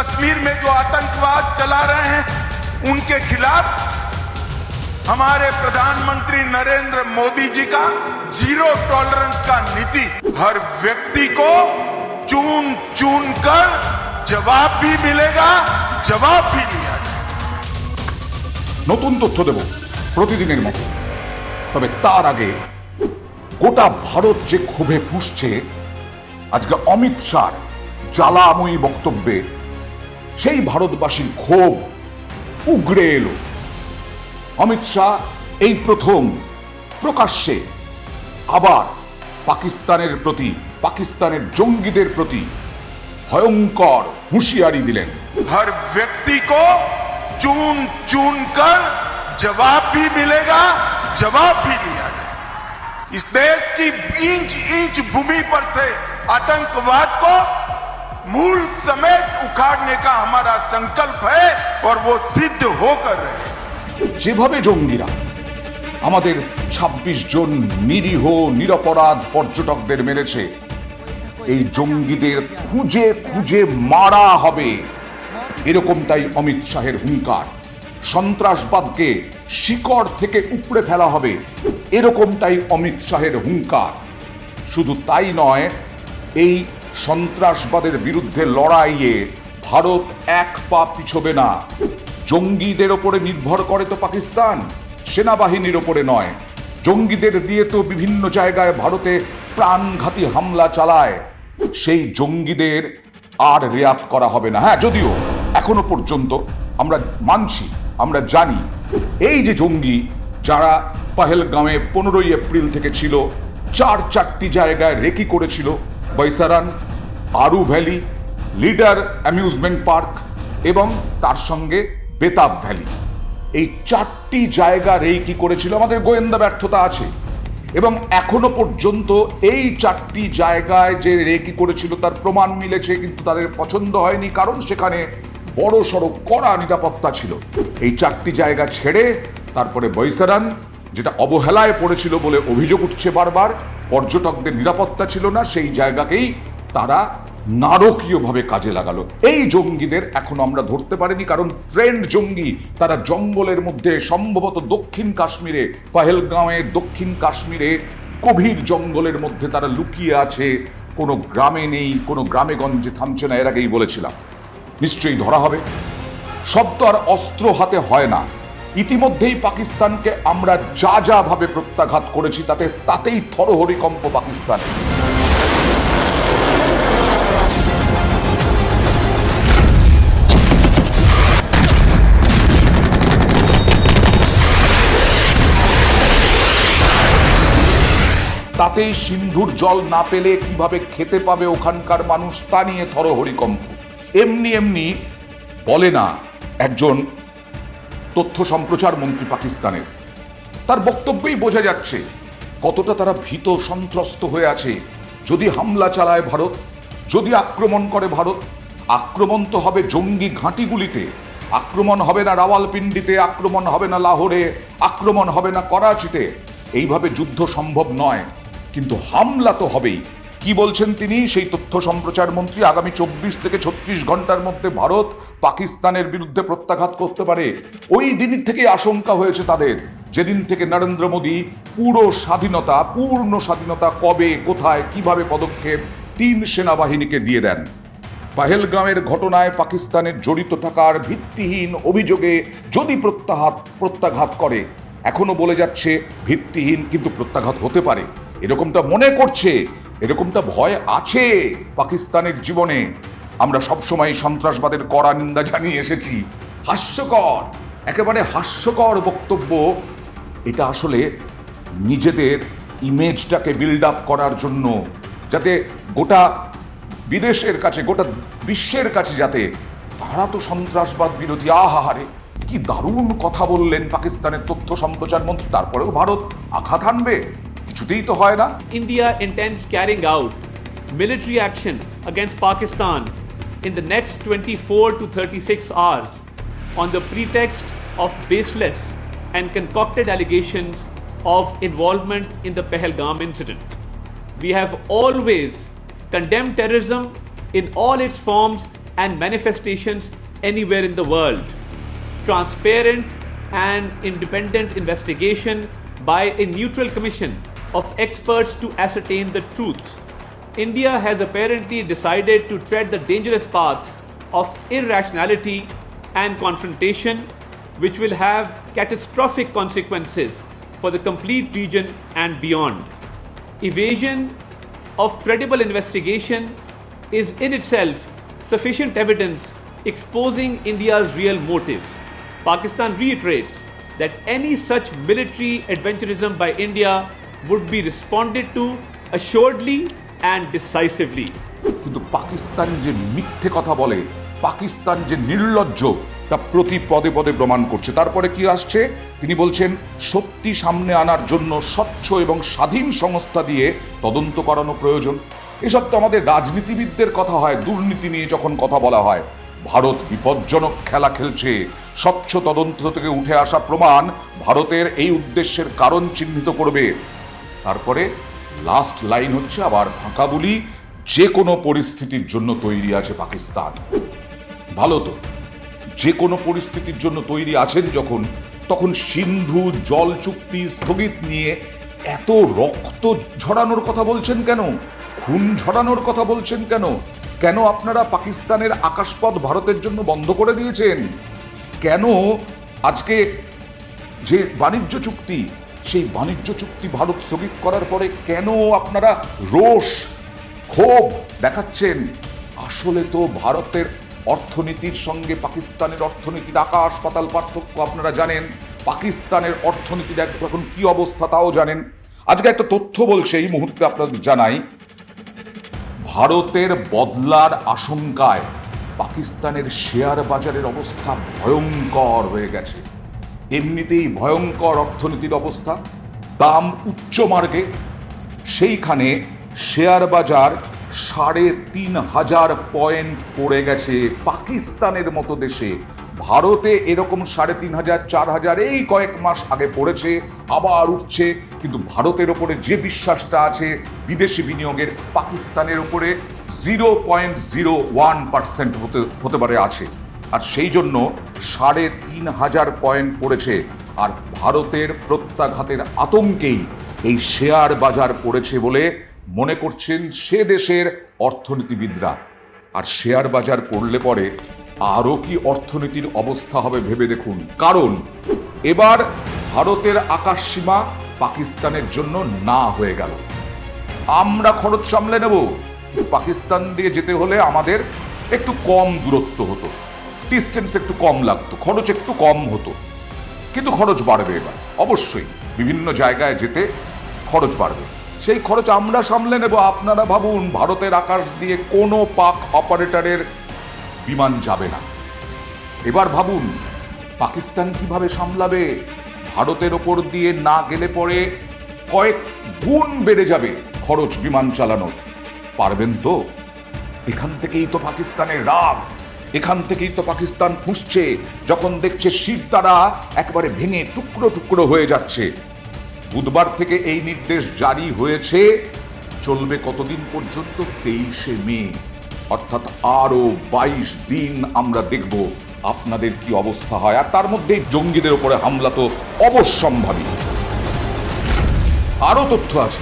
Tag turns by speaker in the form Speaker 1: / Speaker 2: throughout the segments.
Speaker 1: कश्मीर में जो आतंकवाद चला रहे हैं उनके खिलाफ हमारे प्रधानमंत्री नरेंद्र मोदी जी का जीरो टॉलरेंस का नीति हर व्यक्ति को चुन चुन कर जवाब भी मिलेगा जवाब भी लिया जाएगा
Speaker 2: নতুন তথ্য দেব প্রতিদিনের মতো তবে তার আগে গোটা ভারত যে ক্ষোভে পুষছে আজকে অমিত শাহ জ্বালাময়ী বক্তব্যে সেই ভারতবাসীর ক্ষোভ উগড়ে এলো অমিত শাহ এই প্রথম প্রকাশ্যে আবার পাকিস্তানের প্রতি পাকিস্তানের জঙ্গিদের প্রতি ভয়ঙ্কর হুঁশিয়ারি দিলেন
Speaker 1: हर व्यक्ति को चुन चुन कर जवाब भी मिलेगा जवाब भी लिया जाएगा इस देश की इंच इंच भूमि पर से आतंकवाद को मूल समेत उखाड़ने का हमारा संकल्प है और वो सिद्ध होकर रहे
Speaker 2: যেভাবে জঙ্গিরা আমাদের ২৬ জন নিরীহ নিরপরাধ পর্যটকদের মেরেছে এই জঙ্গিদের খুঁজে খুঁজে মারা হবে এরকমটাই অমিত শাহের হুঙ্কার সন্ত্রাসবাদকে শিকড় থেকে উপড়ে ফেলা হবে এরকমটাই অমিত শাহের হুঙ্কার শুধু তাই নয় এই সন্ত্রাসবাদের বিরুদ্ধে লড়াইয়ে ভারত এক পা পিছবে না। জঙ্গিদের ওপরে নির্ভর করে তো পাকিস্তান, সেনাবাহিনীর ওপরে নয়। জঙ্গিদের দিয়ে তো বিভিন্ন জায়গায় ভারতে প্রাণঘাতী হামলা চালায়। সেই জঙ্গিদের আর রেয়াত করা হবে না। হ্যাঁ যদিও এখনও পর্যন্ত আমরা মানছি, আমরা জানি, এই যে জঙ্গি যারা পাহেলগাঁওয়ে পনেরোই এপ্রিল থেকে ছিল, চার চারটি জায়গায় রেকি করেছিল Baisaran, Aru valley, Lidder amusement park এবং তার সঙ্গে বেতাব ভ্যালি। এই চারটি জায়গা রেকি করেছিল? আমাদের গোয়েন্দা ব্যর্থতা আছে। এবং এখনও পর্যন্ত এই চারটি জায়গায় যে রেকি করেছিল তার প্রমাণ মিলেছে, কিন্তু তাদের পছন্দ হয়নি, কারণ সেখানে বড় সড়ো কড়া নিরাপত্তা ছিল। এই চারটি জায়গা ছেড়ে তারপরে বৈসারান যেটা অবহেলায় পড়েছিল বলে অভিযোগ উঠছে বারবার, পর্যটকদের নিরাপত্তা ছিল না, সেই জায়গাকেই তারা নারকীয়ভাবে কাজে লাগালো। এই জঙ্গিদের এখন আমরা ধরতে পারিনি, কারণ ট্রেন্ড জঙ্গি, তারা জঙ্গলের মধ্যে সম্ভবত দক্ষিণ কাশ্মীরে, পাহেলগাঁওয়ে দক্ষিণ কাশ্মীরে গভীর জঙ্গলের মধ্যে তারা লুকিয়ে আছে। কোনো গ্রামে নেই, কোনো গ্রামে গঞ্জে থামছে না, এর আগেই বলেছিলাম। নিশ্চয়ই ধরা হবে। সব তো আর অস্ত্র হাতে হয় না। ইতিমধ্যেই পাকিস্তানকে আমরা যা যা ভাবে প্রত্যাঘাত করেছি, তাতে, তাতেই থরহরিকম্প পাকিস্তানে তাতেই সিন্ধুর জল না পেলে কীভাবে খেতে পাবে ওখানকার মানুষ, তা নিয়ে থরহরিকম্প এমনি এমনি বলে না, একজন তথ্য সম্প্রচার মন্ত্রী পাকিস্তানের। তার বক্তব্যেই বোঝা যাচ্ছে কতটা তারা ভীত সন্ত্রস্ত হয়ে আছে। যদি হামলা চালায় ভারত, যদি আক্রমণ করে ভারত, আক্রমণ তো হবে জঙ্গি ঘাঁটিগুলিতে। আক্রমণ হবে না রাওয়ালপিন্ডিতে, আক্রমণ হবে না লাহোরে, আক্রমণ হবে না করাচিতে। এইভাবে যুদ্ধ সম্ভব নয়। কিন্তু হামলা তো হবেই। কি বলছেন তিনি? সেই তথ্য সম্প্রচার মন্ত্রী আগামী চব্বিশ থেকে ছত্রিশ ঘণ্টার মধ্যে ভারত পাকিস্তানের বিরুদ্ধে প্রত্যাঘাত করতে পারে। ওই দিন থেকে আশঙ্কা হয়েছে তাদের। যেদিন থেকে নরেন্দ্র মোদী পুরো স্বাধীনতা, পূর্ণ স্বাধীনতা কবে, কোথায়, কীভাবে পদক্ষেপ তিন সেনাবাহিনীকে দিয়ে দেন। পাহেলগাঁওয়ের ঘটনায় পাকিস্তানের জড়িত থাকার ভিত্তিহীন অভিযোগে যদি প্রত্যাঘাত প্রত্যাঘাত করে, এখনও বলে যাচ্ছে ভিত্তিহীন কিন্তু প্রত্যাঘাত হতে পারে। এরকমটা মনে করছে এরকমটা ভয় আছে পাকিস্তানের জীবনে। আমরা সবসময় সন্ত্রাসবাদের কড়া নিন্দা জানিয়ে এসেছি। হাস্যকর, একেবারে হাস্যকর বক্তব্য। এটা আসলে নিজেদের ইমেজটাকে বিল্ড আপ করার জন্য, যাতে গোটা বিদেশের কাছে, গোটা বিশ্বের কাছে যাতে তারা তো সন্ত্রাসবাদ বিরোধী আহারে কি দারুণ কথা বললেন পাকিস্তানের তথ্য সম্প্রচার মন্ত্রী। তারপরেও ভারত আঘাত হানবে কিছুতেই তো হয় না
Speaker 3: India intends carrying out military action against Pakistan in the next 24 to 36 hours on the pretext of baseless and concocted allegations of involvement in the Pahalgam incident. We have always condemned terrorism in all its forms and manifestations anywhere in the world. Transparent and independent investigation by a neutral commission of experts to ascertain the truth. India has apparently decided to tread the dangerous path of irrationality and confrontation, which will have catastrophic consequences for the complete region and beyond. Evasion of credible investigation is in itself sufficient evidence exposing India's real motives. Pakistan reiterates that any such military adventurism by India would be responded to assuredly and decisively.
Speaker 2: কিন্তু পাকিস্তান যে মিথ্যে কথা বলে, পাকিস্তান যে নির্লজ্জ, তা প্রতি পদে পদে প্রমাণ করছে। তারপরে কি আসছে? তিনি বলছেন, সত্যি সামনে আনার জন্য স্বচ্ছ এবং স্বাধীন সংস্থা দিয়ে তদন্ত করানো প্রয়োজন। এসব তো আমাদের রাজনীতিবিদদের কথা হয়, দুর্নীতি নিয়ে যখন কথা বলা হয়। ভারত বিপজ্জনক খেলা খেলছে। স্বচ্ছ তদন্ত থেকে উঠে আসা প্রমাণ ভারতের এই উদ্দেশ্যের কারণ চিহ্নিত করবে তারপরে লাস্ট লাইন হচ্ছে আবার ফাঁকা বলি যে কোনো পরিস্থিতির জন্য তৈরি আছে পাকিস্তান। ভালো তো যে কোনো পরিস্থিতির জন্য তৈরি আছেন যখন, তখন সিন্ধু জল চুক্তি স্থগিত নিয়ে এত রক্ত ঝরানোর কথা বলছেন কেন? খুন ঝরানোর কথা বলছেন কেন? কেন আপনারা পাকিস্তানের আকাশপথ ভারতের জন্য বন্ধ করে দিয়েছেন? কেন আজকে যে বাণিজ্য চুক্তি সেই বাণিজ্য চুক্তি ভারত স্থগিত করার পরে কেন আপনারা রোষ, ক্ষোভ দেখাচ্ছেন? আসলে তো ভারতের অর্থনীতির সঙ্গে পাকিস্তানের অর্থনীতির আকাশ পাতাল পার্থক্য আপনারা জানেন। পাকিস্তানের অর্থনীতির এখন কি অবস্থা তাও জানেন। আজকে একটা তথ্য বলছে, এই মুহূর্তে আপনাদের জানাই। ভারতের বদলার আশঙ্কায় পাকিস্তানের শেয়ার বাজারের অবস্থা ভয়ঙ্কর হয়ে গেছে। এমনিতেই ভয়ঙ্কর অর্থনীতির অবস্থা, দাম উচ্চ মার্গে, সেইখানে শেয়ার বাজার সাড়ে তিন হাজার পয়েন্ট পড়ে গেছে। পাকিস্তানের মতো দেশে, ভারতে এরকম সাড়ে তিন হাজার, চার হাজার এই কয়েক মাস আগে পড়েছে, আবার উঠছে। কিন্তু ভারতের ওপরে যে বিশ্বাসটা আছে, বিদেশি বিনিয়োগের পাকিস্তানের ওপরে zero point zero one percent হতে হতে পারে, আছে। আর সেই জন্য সাড়ে তিন হাজার পয়েন্ট পড়েছে। আর ভারতের প্রত্যাঘাতের আতঙ্কেই এই শেয়ার বাজার পড়েছে বলে মনে করছেন সে দেশের অর্থনীতিবিদরা। আর শেয়ার বাজার পড়লে পরে আরও কি অর্থনীতির অবস্থা হবে ভেবে দেখুন। কারণ এবার ভারতের আকাশসীমা পাকিস্তানের জন্য না হয়ে গেল। আমরা খরচ সামলে নেব। পাকিস্তান দিয়ে যেতে হলে আমাদের একটু কম দূরত্ব হতো। ডিস্টেন্স একটু কম লাগতো, খরচ একটু কম হতো। কিন্তু খরচ বাড়বে এবার, অবশ্যই। বিভিন্ন জায়গায় যেতে খরচ বাড়বে। সেই খরচ আমরা সামলে নেব, আপনারা ভাবুন, ভারতের আকাশ দিয়ে কোনো পাক অপারেটরের বিমান যাবে না। এবার ভাবুন, পাকিস্তান কীভাবে সামলাবে? ভারতের ওপর দিয়ে না গেলে পরে কয়েক গুণ বেড়ে যাবে খরচ বিমান চালানোর। পারবেন তো? এখান থেকেই তো পাকিস্তানের রাগ। এখান থেকেই তো পাকিস্তান ফুঁসছে। যখন দেখছে শীত দ্বারা একবারে ভেঙে টুকরো টুকরো হয়ে যাচ্ছে। বুধবার থেকে এই নির্দেশ জারি হয়েছে। চলবে কতদিন পর্যন্ত? তেইশে মে। অর্থাৎ আরও বাইশ দিন আমরা দেখব আপনাদের কি অবস্থা হয়। আর তার মধ্যেই জঙ্গিদের উপরে হামলা তো অবশ্যম্ভাবী। আরও তথ্য আছে।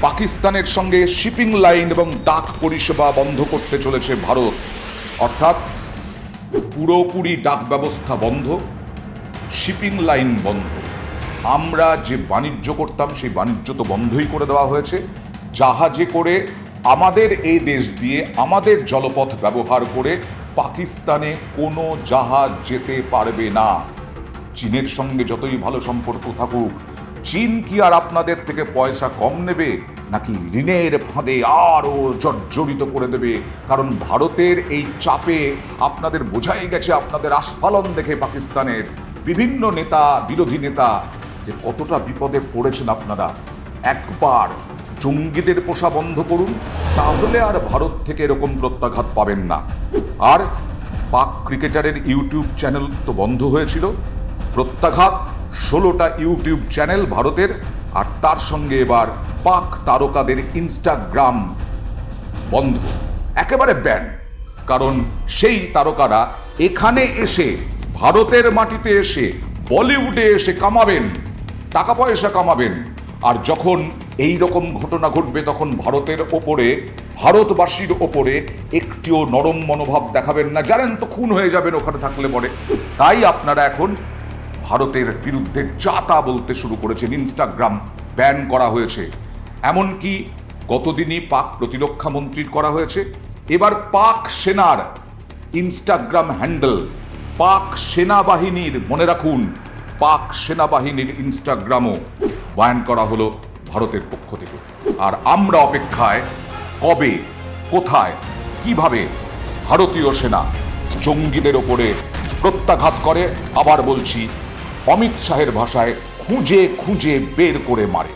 Speaker 2: পাকিস্তানের সঙ্গে শিপিং লাইন এবং ডাক পরিষেবা বন্ধ করতে চলেছে ভারত। অর্থাৎ পুরোপুরি ডাক ব্যবস্থা বন্ধ, শিপিং লাইন বন্ধ। আমরা যে বাণিজ্য করতাম, সেই বাণিজ্য তো বন্ধই করে দেওয়া হয়েছে। জাহাজে করে আমাদের এই দেশ দিয়ে আমাদের জলপথ ব্যবহার করে পাকিস্তানে কোনো জাহাজ যেতে পারবে না। চীনের সঙ্গে যতই ভালো সম্পর্ক থাকুক, চীন কি আর আপনাদের থেকে পয়সা কম নেবে? নাকি ঋণের ফাঁদে আরও জর্জরিত করে দেবে? কারণ ভারতের এই চাপে আপনাদের বোঝাই গেছে, আপনাদের আস্ফালন দেখে পাকিস্তানের বিভিন্ন নেতা, বিরোধী নেতা, যে কতটা বিপদে পড়েছেন আপনারা। একবার জঙ্গিদের পোষা বন্ধ করুন, তাহলে আর ভারত থেকে এরকম প্রত্যাঘাত পাবেন না। আর পাক ক্রিকেটারের ইউটিউব চ্যানেল তো বন্ধ হয়েছিল। প্রত্যাঘাত, ষোলোটা ইউটিউব চ্যানেল ভারতের আর তার সঙ্গে এবার পাক তারকাদের ইনস্টাগ্রাম বন্ধ। একেবারে ব্যান। কারণ সেই তারকারা এখানে এসে, ভারতের মাটিতে এসে, বলিউডে এসে কামাবেন, টাকা পয়সা কামাবেন। আর যখন এই রকম ঘটনা ঘটবে, তখন ভারতের ওপরে, ভারতবাসীর ওপরে একটিও নরম মনোভাব দেখাবেন না। জানেন তো, খুন হয়ে যাবেন ওখানে থাকলে পরে। তাই আপনারা এখন ভারতের বিরুদ্ধে যা তা বলতে শুরু করেছেন ইনস্টাগ্রাম। ব্যান করা হয়েছে। এমনকি গতদিনই পাক প্রতিরক্ষা মন্ত্রীর করা হয়েছে। এবার পাক সেনার ইনস্টাগ্রাম হ্যান্ডেল। পাক সেনাবাহিনীর, মনে রাখুন, পাক সেনাবাহিনীর ইনস্টাগ্রামও ব্যান করা হলো ভারতের পক্ষ থেকে। আর আমরা অপেক্ষায়, কবে, কোথায়, কীভাবে ভারতীয় সেনা জঙ্গিদের ওপরে প্রত্যাঘাত করে, আবার বলছি অমিত শাহের ভাষায় খুঁজে খুঁজে বের করে মারে।